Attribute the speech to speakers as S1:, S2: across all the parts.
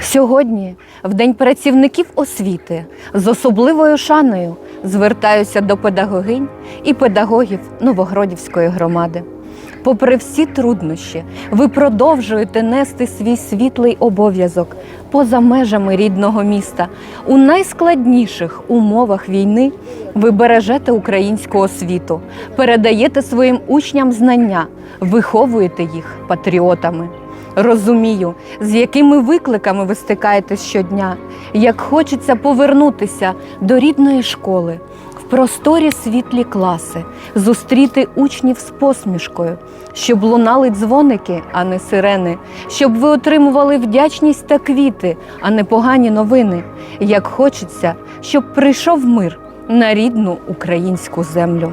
S1: Сьогодні, в День працівників освіти, з особливою шаною звертаюся до педагогинь і педагогів Новогродівської громади. Попри всі труднощі, ви продовжуєте нести свій світлий обов'язок поза межами рідного міста. У найскладніших умовах війни ви бережете українську освіту, передаєте своїм учням знання, виховуєте їх патріотами. Розумію, з якими викликами ви стикаєтесь щодня, як хочеться повернутися до рідної школи, в просторі світлі класи, зустріти учнів з посмішкою, щоб лунали дзвоники, а не сирени, щоб ви отримували вдячність та квіти, а не погані новини. Як хочеться, щоб прийшов мир на рідну українську землю.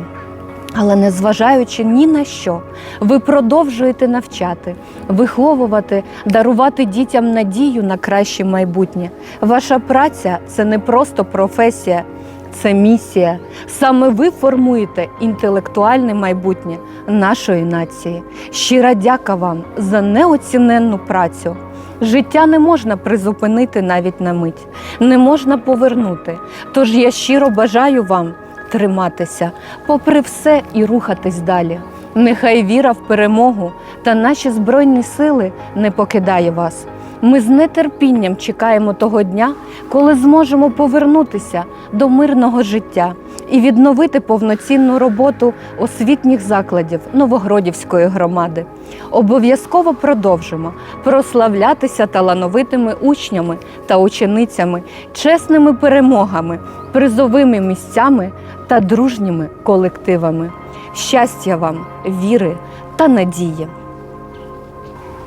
S1: Але незважаючи ні на що, ви продовжуєте навчати, виховувати, дарувати дітям надію на краще майбутнє. Ваша праця це не просто професія, це місія. Саме ви формуєте інтелектуальне майбутнє нашої нації. Щира дяка вам за неоціненну працю. Життя не можна призупинити навіть на мить, не можна повернути. Тож я щиро бажаю вам триматися, попри все і рухатись далі. Нехай віра в перемогу та наші збройні сили не покидає вас. Ми з нетерпінням чекаємо того дня, коли зможемо повернутися до мирного життя і відновити повноцінну роботу освітніх закладів Новогродівської громади. Обов'язково продовжимо прославлятися талановитими учнями та ученицями, чесними перемогами, призовими місцями та дружніми колективами. Щастя вам, віри та надії!